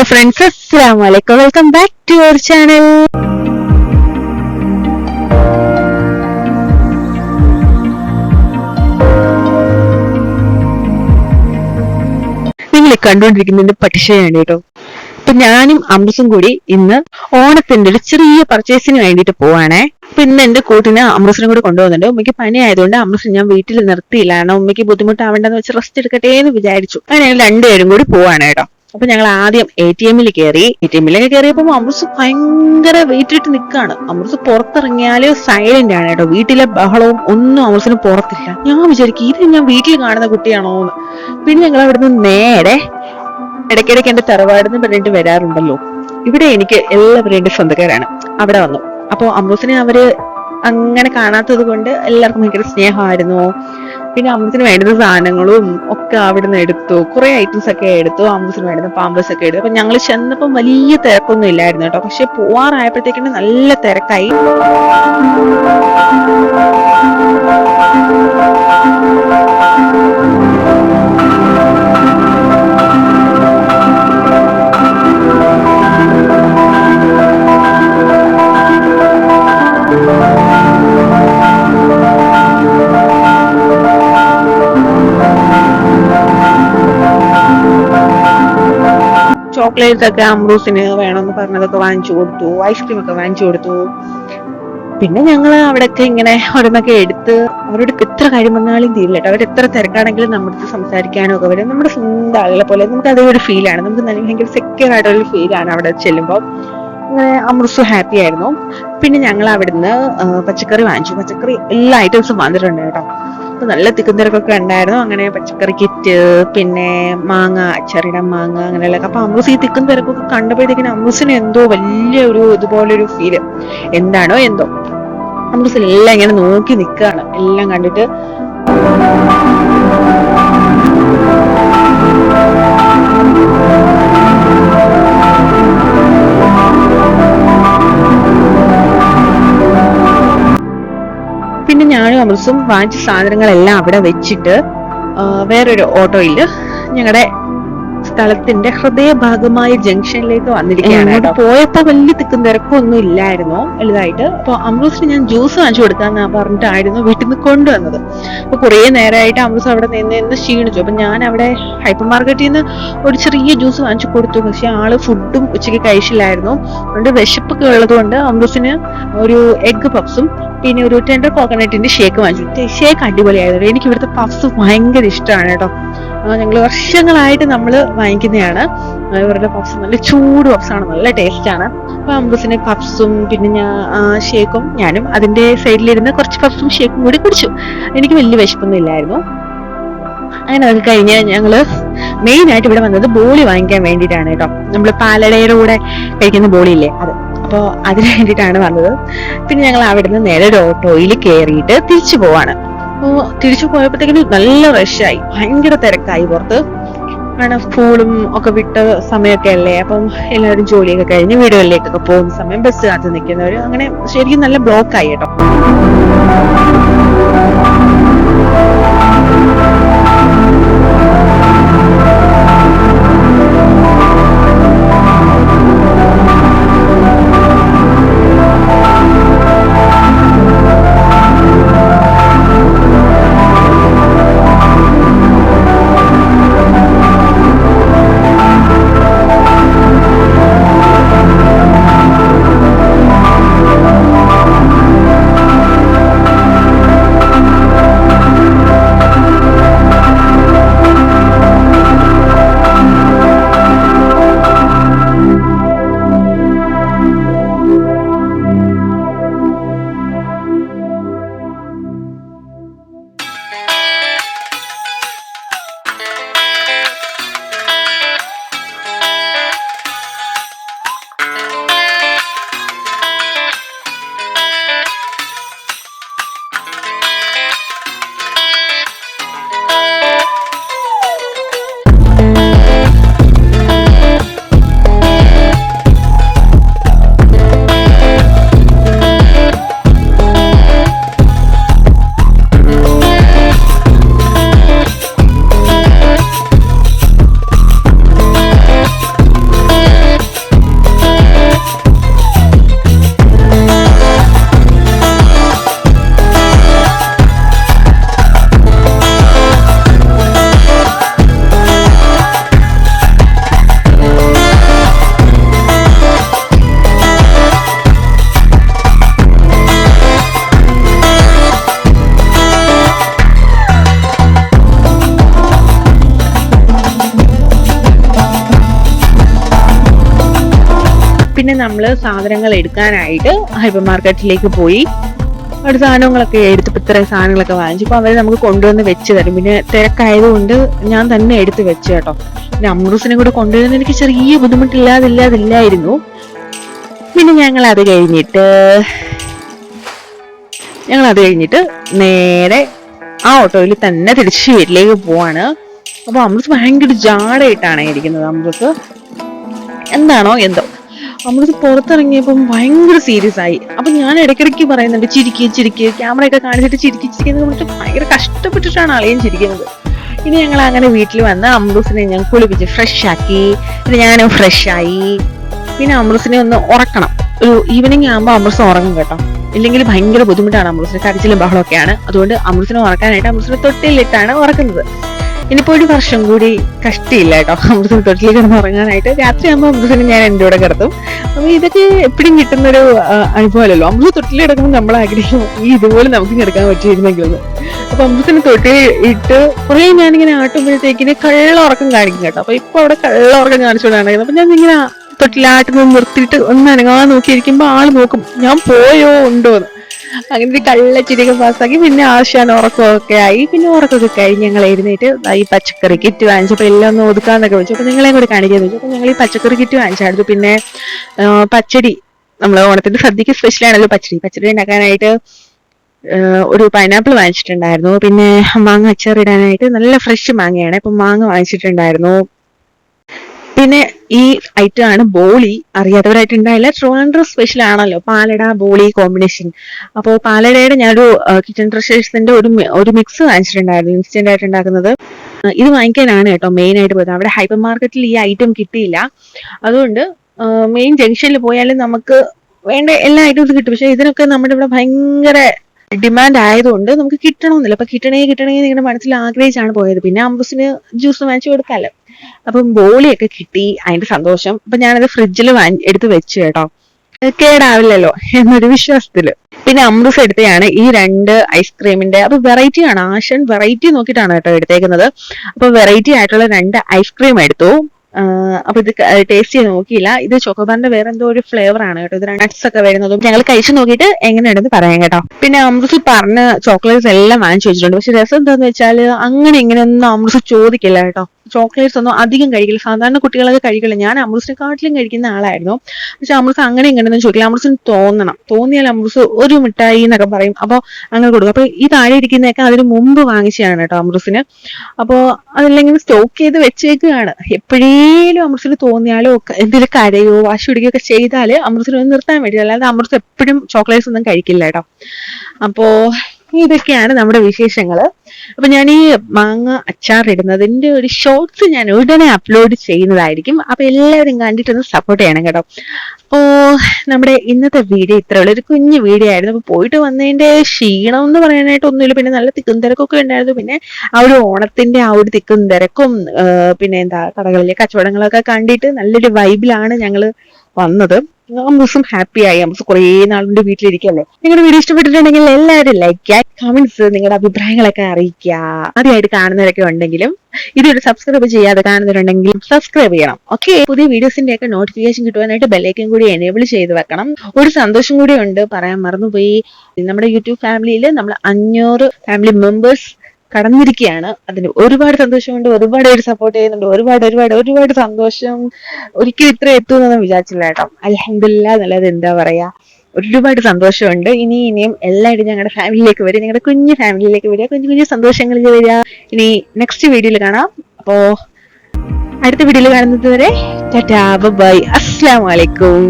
Hello friends അസ്സാം വലൈക്കും welcome back to your channel. നിങ്ങൾ കണ്ടുകൊണ്ടിരിക്കുന്നതിന്റെ പട്ടിഷയാണ് കേട്ടോ. അപ്പൊ ഞാനും അമൃസും കൂടി ഇന്ന് ഓണത്തിന്റെ ഒരു ചെറിയ പർച്ചേസിന് വേണ്ടിയിട്ട് പോവാണേ. അപ്പൊ ഇന്ന് എന്റെ കൂട്ടിനെ അമൃസിനും കൂടി കൊണ്ടുപോകുന്നുണ്ട് ഉമ്മയ്ക്ക് പനി ആയതുകൊണ്ട് അമൃസ് ഞാൻ വീട്ടിൽ നിർത്തിയില്ല. കാരണം ഉമ്മയ്ക്ക് ബുദ്ധിമുട്ടാവണ്ടെന്ന് വെച്ച് റെസ്റ്റ് എടുക്കട്ടെ എന്ന് വിചാരിച്ചു. അങ്ങനെ ഞങ്ങൾ രണ്ടുപേരും കൂടി പോവാണ് കേട്ടോ. അപ്പൊ ഞങ്ങൾ ആദ്യം എ ടി എമ്മിൽ കയറി എ ടി എമ്മിലൊക്കെ കയറിയപ്പോ അമൃത് ഭയങ്കര വെയിറ്റ് ഇട്ട് നിൽക്കാണ് അമൃത് പുറത്തിറങ്ങിയാൽ സൈലന്റ് ആണ് കേട്ടോ. വീട്ടിലെ ബഹളവും ഒന്നും അമൃതിന് പുറത്തില്ല. ഞാൻ വിചാരിക്കും ഇത് ഞാൻ വീട്ടിൽ കാണുന്ന കുട്ടിയാണോ എന്ന് പിന്നെ ഞങ്ങൾ അവിടുന്ന് നേരെ ഇടയ്ക്കിടയ്ക്ക് എന്റെ തറവാടെന്ന് പറഞ്ഞിട്ട് വരാറുണ്ടല്ലോ. ഇവിടെ എനിക്ക് എല്ലാവരും എന്റെ സ്വന്തക്കാരാണ്. അവിടെ വന്നു. അപ്പൊ അമ്മൂസിനെ അവർ അങ്ങനെ കാണാത്തത് കൊണ്ട് എല്ലാവർക്കും ഭയങ്കര സ്നേഹമായിരുന്നു. പിന്നെ അമ്മൂസിന് വേണ്ടുന്ന സാധനങ്ങളും ഒക്കെ അവിടുന്ന് എടുത്തു. കുറെ ഐറ്റംസ് ഒക്കെ എടുത്തു അമ്മൂസിന് വേണ്ടുന്ന പാമ്പസ് ഒക്കെ എടുത്തു. അപ്പൊ ഞങ്ങൾ ചെന്നപ്പം വലിയ തിരക്കൊന്നും ഇല്ലായിരുന്നു കേട്ടോ. പക്ഷെ പോവാറായപ്പോഴത്തേക്കിന് നല്ല തിരക്കായി. ചോക്ലേറ്റ്സ് ഒക്കെ അമ്രൂസിന് വേണമെന്ന് പറഞ്ഞതൊക്കെ വാങ്ങിച്ചു കൊടുത്തു ഐസ്ക്രീം ഒക്കെ വാങ്ങിച്ചു കൊടുത്തു. പിന്നെ ഞങ്ങൾ അവിടെയൊക്കെ ഇങ്ങനെ ഓരോന്നൊക്കെ എടുത്ത് അവരോട് എത്ര കാര്യം വന്നാലും തീരില്ല കേട്ടോ. അവർ എത്ര തിരക്കാണെങ്കിലും നമ്മുടെ സംസാരിക്കാനും ഒക്കെ വരും. നമ്മുടെ സ്വന്തം ആളുകളെ പോലെ നമുക്ക് അതേ ഒരു ഫീലാണ് നമുക്ക് നല്ല ഭയങ്കര സെക്യൂർ ആയിട്ടുള്ള ഫീലാണ് അവിടെ ചെല്ലുമ്പോൾ അങ്ങനെ അമൃസു ഹാപ്പി ആയിരുന്നു. പിന്നെ ഞങ്ങൾ അവിടുന്ന് പച്ചക്കറി വാങ്ങിച്ചു. പച്ചക്കറി എല്ലാ ഐറ്റംസും വന്നിട്ടുണ്ട് കേട്ടോ. അപ്പൊ നല്ല തിക്കുന്നിരക്കൊക്കെ ഉണ്ടായിരുന്നു. അങ്ങനെ പച്ചക്കറി കിറ്റ് പിന്നെ മാങ്ങ അച്ചറിയുടെ മാങ്ങ അങ്ങനെയുള്ള അപ്പൊ അമൃസ് ഈ തിക്കും തിരക്കൊക്കെ കണ്ടപ്പോഴത്തേക്കിന് അമൃസിന് എന്തോ വലിയ ഒരു ഇതുപോലെ ഒരു ഫീൽ എന്താണോ എന്തോ. അമൃസ് എല്ലാം ഇങ്ങനെ നോക്കി നിൽക്കുകയാണ് എല്ലാം കണ്ടിട്ട് വാഞ്ച് വാങ്ങിച്ച സാധനങ്ങളെല്ലാം അവിടെ വെച്ചിട്ട് വേറൊരു ഓട്ടോയിൽ ഞങ്ങളുടെ സ്ഥലത്തിന്റെ ഹൃദയഭാഗമായ ജംഗ്ഷനിലേക്ക് വന്നിരിക്കുകയാണ് പോയപ്പോ വലിയ തിക്കും തിരക്കൊന്നും ഇല്ലായിരുന്നു വലുതായിട്ട്. അപ്പൊ അമൃത്സിന് ഞാൻ ജ്യൂസ് വാങ്ങിച്ചു കൊടുക്കാന്ന് പറഞ്ഞിട്ടായിരുന്നു വീട്ടിൽ നിന്ന് കൊണ്ടുവന്നത്. അപ്പൊ കുറെ നേരമായിട്ട് അമൃസ് അവിടെ നിന്ന് നിന്ന് ക്ഷീണിച്ചു. അപ്പൊ ഞാൻ അവിടെ ഹൈപ്പർ മാർക്കറ്റിൽ നിന്ന് ഒരു ചെറിയ ജ്യൂസ് വാങ്ങിച്ചു കൊടുത്തു. പക്ഷെ ആൾ ഫുഡും ഉച്ചയ്ക്ക് കഴിച്ചില്ലായിരുന്നു. അതുകൊണ്ട് വിശപ്പൊക്കെ ഉള്ളത് കൊണ്ട് അമൃത്സിന് ഒരു എഗ് പപ്സും പിന്നെ ഒരു ടെൻഡർ കോക്കനട്ടിന്റെ ഷേക്ക് വാങ്ങിച്ചു. ഷേക്ക് അടിപൊളിയായിരുന്നു എനിക്ക് ഇവിടുത്തെ പഫ്സ് ഭയങ്കര ഇഷ്ടമാണ് കേട്ടോ. ഞങ്ങൾ വർഷങ്ങളായിട്ട് നമ്മൾ വാങ്ങിക്കുന്നതാണ്. ഇവരുടെ പഫ്സ് നല്ല ചൂട് പഫ്സ് ആണ് നല്ല ടേസ്റ്റ് ആണ്. അപ്പൊ അമ്പസിന് പഫ്സും പിന്നെ ഞാൻ ഷേക്കും ഞാനും അതിന്റെ സൈഡിലിരുന്ന് കുറച്ച് പഫ്സും ഷേക്കും കൂടി കുടിച്ചു. എനിക്ക് വലിയ വിശപ്പൊന്നും ഇല്ലായിരുന്നു. അങ്ങനെ അത് കഴിഞ്ഞ് ഞങ്ങൾ മെയിൻ ആയിട്ട് ഇവിടെ വന്നത് ബോളി വാങ്ങിക്കാൻ വേണ്ടിയിട്ടാണ് കേട്ടോ. നമ്മൾ പാലടയുടെ കൂടെ കഴിക്കുന്ന ബോളി ഇല്ലേ അത്. അപ്പോൾ അതിന് വേണ്ടിയിട്ടാണ് വന്നത്. പിന്നെ ഞങ്ങൾ അവിടുന്ന് നേരെ ഒരു ഓട്ടോയിൽ കയറിയിട്ട് തിരിച്ചു പോവാണ്. അപ്പോൾ തിരിച്ചു പോയപ്പോഴത്തേക്കിനും നല്ല റഷായി ഭയങ്കര തിരക്കായി പുറത്ത്. കാരണം സ്കൂളും ഒക്കെ വിട്ട സമയമൊക്കെ അല്ലേ? അപ്പം എല്ലാവരും ജോലിയൊക്കെ കഴിഞ്ഞ് വീടുകളിലേക്കൊക്കെ പോകുന്ന സമയം ബസ് കാത്ത് നിൽക്കുന്നവർ അങ്ങനെ ശരിക്കും നല്ല ബ്ലോക്കായി കേട്ടോ. പിന്നെ നമ്മൾ സാധനങ്ങൾ എടുക്കാനായിട്ട് ഹൈപ്പർ മാർക്കറ്റിലേക്ക് പോയി. അവിടെ സാധനങ്ങളൊക്കെ എടുത്ത് ഇത്രയും സാധനങ്ങളൊക്കെ വാങ്ങിച്ചു. അപ്പൊ അവർ നമുക്ക് കൊണ്ടുവന്ന് വെച്ച് തരും. പിന്നെ തിരക്കായതുകൊണ്ട് ഞാൻ തന്നെ എടുത്ത് വെച്ച് കേട്ടോ. പിന്നെ അമ്രൂസിനെ കൂടെ കൊണ്ടുവരുന്ന എനിക്ക് ചെറിയ ബുദ്ധിമുട്ടില്ലാതില്ലാതില്ലായിരുന്നു. പിന്നെ ഞങ്ങൾ അത് കഴിഞ്ഞിട്ട് ഞങ്ങൾ അത് കഴിഞ്ഞിട്ട് നേരെ ആ ഓട്ടോയിൽ തന്നെ തിരിച്ച് വീട്ടിലേക്ക് പോവാണ്. അപ്പൊ അമൃത് ഭയങ്കര ജാടായിട്ടാണ് ഇരിക്കുന്നത് അമൃത്. എന്താണോ എന്തോ. അമൃത് പുറത്തിറങ്ങിയപ്പം ഭയങ്കര സീരിയസ് ആയി. അപ്പൊ ഞാൻ ഇടയ്ക്കിടയ്ക്ക് പറയുന്നുണ്ട് ചിരിക്കുക ചിരിക്കുക ക്യാമറ ഒക്കെ കാണിച്ചിട്ട് ചിരിക്കി ചിരിക്കുന്നത് പറഞ്ഞിട്ട് ഭയങ്കര കഷ്ടപ്പെട്ടിട്ടാണ് അളിയൻ ചിരിക്കുന്നത്. ഇനി ഞങ്ങൾ അങ്ങനെ വീട്ടിൽ വന്ന് അമൃസിനെ ഞാൻ കുളിപ്പിച്ച് ഫ്രഷ് ആക്കി. പിന്നെ ഞാനും ഫ്രഷ് ആയി. പിന്നെ അമൃസിനെ ഒന്ന് ഉറക്കണം. ഒരു ഈവനിങ് ആകുമ്പോൾ അമൃസ് ഉറങ്ങും കേട്ടോ. ഇല്ലെങ്കിൽ ഭയങ്കര ബുദ്ധിമുട്ടാണ് അമൃസിന് കരച്ചിലും ബഹളമൊക്കെയാണ്. അതുകൊണ്ട് അമൃസിനെ ഉറക്കാനായിട്ട് അമൃസിനെ തൊട്ടിലിട്ടാണ് ഉറക്കുന്നത്. ഇനിയിപ്പോ ഒരു വർഷം കൂടി കഷ്ടിയില്ല കേട്ടോ അമൃതം തൊട്ടിൽ കിടന്ന് ഉറങ്ങാനായിട്ട്. രാത്രിയാകുമ്പോൾ അമൃതനെ ഞാൻ എന്റെ കൂടെ കിടത്തും. അപ്പൊ ഇതൊക്കെ എപ്പോഴും കിട്ടുന്നൊരു അനുഭവമല്ലല്ലോ. അമൃത തൊട്ടിൽ കിടക്കുമ്പോൾ നമ്മൾ ആഗ്രഹിക്കും ഈ ഇതുപോലെ നമുക്ക് കിടക്കാൻ പറ്റിയിരുന്നെങ്കിൽ അപ്പൊ അമൃതത്തിന് തൊട്ടിൽ ഇട്ട് കുറേ ഞാനിങ്ങനെ ആട്ടുമ്പോഴത്തേക്കിന് കള്ള ഉറക്കം കാണിക്കും കേട്ടോ. അപ്പൊ ഇപ്പൊ അവിടെ കള്ള ഉറക്കം കാണിച്ചുകൊണ്ടാണ് അപ്പൊ ഞാൻ ഇങ്ങനെ തൊട്ടിലാട്ടുന്നത് നിർത്തിയിട്ട് ഒന്ന് അനങ്ങാൻ നോക്കിയിരിക്കുമ്പോൾ ആൾ നോക്കും ഞാൻ പോയോ ഉണ്ടോ എന്ന് അങ്ങനെ കള്ളച്ചിരിയൊക്കെ പാസ്സാക്കി പിന്നെ ആവശ്യമാണ് ഉറക്കമൊക്കെ ആയി. പിന്നെ ഉറക്കമൊക്കെ കഴിഞ്ഞ് ഞങ്ങൾ എഴുന്നേറ്റ് ഈ പച്ചക്കറി കിറ്റ് വാങ്ങിച്ചപ്പോൾ എല്ലാം ഒന്ന് ഒതുക്കാന്നൊക്കെ വെച്ചു അപ്പൊ നിങ്ങളെയും കൂടെ കാണിക്കാന്ന് വെച്ചു അപ്പൊ ഞങ്ങൾ ഈ പച്ചക്കറി കിറ്റ് വാങ്ങിച്ചായിരുന്നു. പിന്നെ പച്ചടി. നമ്മൾ ഓണത്തിന്റെ സദ്യക്ക് സ്പെഷ്യൽ ആണല്ലോ പച്ചടി. പച്ചടി ഉണ്ടാക്കാനായിട്ട് ഒരു പൈനാപ്പിൾ വാങ്ങിച്ചിട്ടുണ്ടായിരുന്നു. പിന്നെ മാങ്ങ അച്ചാറിടാനായിട്ട് നല്ല ഫ്രഷ് മാങ്ങയാണ്. അപ്പൊ മാങ്ങ വാങ്ങിച്ചിട്ടുണ്ടായിരുന്നു. പിന്നെ ഈ ഐറ്റം ആണ് ബോളി അറിയാത്തവരായിട്ട് ഉണ്ടായില്ല ട്രിവാൻഡ്രം സ്പെഷ്യൽ ആണല്ലോ പാലട ബോളി കോമ്പിനേഷൻ അപ്പോൾ പാലടയുടെ ഞാനൊരു കിച്ചൺ ട്രഷേഴ്സിന്റെ ഒരു ഒരു മിക്സ് വാങ്ങിച്ചിട്ടുണ്ടായിരുന്നു ഇൻസ്റ്റന്റ് ആയിട്ട് ഉണ്ടാക്കുന്നത്. ഇത് വാങ്ങിക്കാനാണ് കേട്ടോ മെയിൻ ആയിട്ട് പോയത്. അവിടെ ഹൈപ്പർ മാർക്കറ്റിൽ ഈ ഐറ്റം കിട്ടിയില്ല. അതുകൊണ്ട് മെയിൻ ജംഗ്ഷനിൽ പോയാലും നമുക്ക് വേണ്ട എല്ലാ ഐറ്റംസും കിട്ടും. പക്ഷെ ഇതിനൊക്കെ നമ്മുടെ ഇവിടെ ഭയങ്കര ഡിമാൻഡ് ആയതുകൊണ്ട് നമുക്ക് കിട്ടണമെന്നില്ല. അപ്പൊ കിട്ടണേ കിട്ടണേ നിങ്ങളുടെ മനസ്സിൽ ആഗ്രഹിച്ചാണ് പോയത്. പിന്നെ അമ്പസിന് ജ്യൂസ് വാങ്ങിച്ചു കൊടുക്കാമല്ലോ അപ്പം ബോളിയൊക്കെ കിട്ടി അതിന്റെ സന്തോഷം. അപ്പൊ ഞാനത് ഫ്രിഡ്ജിൽ എടുത്ത് വെച്ചു കേട്ടോ. കേടാവില്ലല്ലോ എന്നൊരു വിശ്വാസത്തിൽ. പിന്നെ അമൃത് എടുത്തയാണ് ഈ രണ്ട് ഐസ്ക്രീമിന്റെ അപ്പൊ വെറൈറ്റി ആണ്. ആഷൻ വെറൈറ്റി നോക്കിയിട്ടാണ് കേട്ടോ എടുത്തേക്കുന്നത്. അപ്പൊ വെറൈറ്റി ആയിട്ടുള്ള രണ്ട് ഐസ്ക്രീം എടുത്തു. അപ്പൊ ഇത് ടേസ്റ്റ് ചെയ്ത് നോക്കിയില്ല. ഇത് ചോക്കോബാറിന്റെ വേറെ എന്തോ ഒരു ഫ്ലേവർ ആണ് കേട്ടോ. ഇത് നട്ട്സ് ഒക്കെ വരുന്നതും ഞങ്ങൾ കഴിച്ചു നോക്കിയിട്ട് എങ്ങനെയുണ്ടെന്ന് പറയാം കേട്ടോ. പിന്നെ അമൃത് പറഞ്ഞ ചോക്ലേറ്റ്സ് എല്ലാം വാങ്ങിച്ചു വെച്ചിട്ടുണ്ട്. പക്ഷെ രസം എന്താന്ന് വെച്ചാൽ അങ്ങനെ ഇങ്ങനെ ഒന്നും അമൃത് ചോദിക്കില്ല കേട്ടോ. ചോക്ലേറ്റ്സ് ഒന്നും അധികം കഴിക്കില്ല. സാധാരണ കുട്ടികളൊക്കെ കഴിക്കില്ല. ഞാൻ അമൃസിനെക്കാട്ടിലും കഴിക്കുന്ന ആളായിരുന്നു. പക്ഷെ അമൃസ് അങ്ങനെ ഇങ്ങനെയൊന്നും ചോദിക്കില്ല. അമൃസിന് തോന്നണം. തോന്നിയാൽ അമൃസ് ഒരു മിഠായി എന്നൊക്കെ പറയും. അപ്പൊ അങ്ങനെ കൊടുക്കും. അപ്പൊ ഈ താഴെ ഇരിക്കുന്നതൊക്കെ അതിന് മുമ്പ് വാങ്ങിച്ചതാണ് കേട്ടോ അമൃസിന് അപ്പോ അതെല്ലാം സ്റ്റോക്ക് ചെയ്ത് വെച്ചേക്കുകയാണ് എപ്പോഴേലും അമൃസിന് തോന്നിയാലോ എന്തെങ്കിലും കരയോ വാശി പിടിക്കുകയോ ഒക്കെ ചെയ്താൽ അമൃസിന് ഒന്ന് നിർത്താൻ വേണ്ടി അല്ലാതെ അമൃത്സ് എപ്പോഴും ചോക്ലേറ്റ്സ് ഒന്നും കഴിക്കില്ല കേട്ടോ. അപ്പോ ഇതൊക്കെയാണ് നമ്മുടെ വിശേഷങ്ങൾ അപ്പൊ ഞാൻ ഈ മാങ്ങ അച്ചാർ ഇടുന്നതിന്റെ ഒരു ഷോർട്സ് ഞാൻ ഉടനെ അപ്ലോഡ് ചെയ്യുന്നതായിരിക്കും. അപ്പൊ എല്ലാവരും കണ്ടിട്ടൊന്ന് സപ്പോർട്ട് ചെയ്യണം കേട്ടോ. അപ്പോ നമ്മുടെ ഇന്നത്തെ വീഡിയോ ഇത്ര ഉള്ള. ഒരു കുഞ്ഞു വീഡിയോ ആയിരുന്നു. അപ്പൊ പോയിട്ട് വന്നതിന്റെ ക്ഷീണം എന്ന് പറയാനായിട്ട് ഒന്നുമില്ല. പിന്നെ നല്ല തിക്കും തിരക്കൊക്കെ ഉണ്ടായിരുന്നു. പിന്നെ ആ ഒരു ഓണത്തിന്റെ ആ ഒരു തിക്കും തിരക്കും പിന്നെ എന്താ കടകളിലെ കച്ചവടങ്ങളൊക്കെ കണ്ടിട്ട് നല്ലൊരു വൈബിലാണ് ഞങ്ങൾ വന്നത്. അമ്മൂസും ഹാപ്പി ആയി. അമ്മൂസ് കുറേ നാളുണ്ട് വീട്ടിലിരിക്കല്ലേ നിങ്ങളുടെ വീഡിയോ ഇഷ്ടപ്പെട്ടിട്ടുണ്ടെങ്കിൽ എല്ലാവരും ലൈക്ക് ചെയ്യുക. കമന്റ്സ് നിങ്ങളുടെ അഭിപ്രായങ്ങളൊക്കെ അറിയിക്കുക. ആദ്യമായിട്ട് കാണുന്നവരൊക്കെ ഉണ്ടെങ്കിലും ഇതൊരു സബ്സ്ക്രൈബ് ചെയ്യാതെ കാണുന്നവരുണ്ടെങ്കിലും സബ്സ്ക്രൈബ് ചെയ്യണം. ഓക്കെ പുതിയ വീഡിയോസിന്റെ ഒക്കെ നോട്ടിഫിക്കേഷൻ കിട്ടുവാനായിട്ട് ബെല്ലൈക്കൻ കൂടി എനേബിൾ ചെയ്ത് വെക്കണം. ഒരു സന്തോഷം കൂടി ഉണ്ട്. പറയാൻ മറന്നുപോയി. നമ്മുടെ യൂട്യൂബ് ഫാമിലിയിൽ നമ്മൾ അഞ്ഞൂറ് ഫാമിലി മെമ്പേഴ്സ് കടന്നിരിക്കുകയാണ് അതിന് ഒരുപാട് സന്തോഷമുണ്ട്. ഒരുപാട് പേര് സപ്പോർട്ട് ചെയ്യുന്നുണ്ട്. ഒരുപാട് ഒരുപാട് ഒരുപാട് സന്തോഷം. ഒരിക്കലും ഇത്ര എത്തുമെന്നൊന്നും വിചാരിച്ചില്ല കേട്ടോ. അലഹമില്ല എന്നുള്ളത് എന്താ പറയാ? ഒരുപാട് സന്തോഷമുണ്ട്. ഇനി ഇനിയും എല്ലാവരും ഞങ്ങളുടെ ഫാമിലിയിലേക്ക് വരിക. ഞങ്ങളുടെ കുഞ്ഞു ഫാമിലിയിലേക്ക് വരിക. കുഞ്ഞു കുഞ്ഞു സന്തോഷങ്ങളിൽ വരിക. ഇനി നെക്സ്റ്റ് വീഡിയോയിൽ കാണാം. അപ്പോ അടുത്ത വീഡിയോയിൽ കാണുന്നത് വരെ ടാറ്റാ ബൈ അസ്സാം വലൈക്കും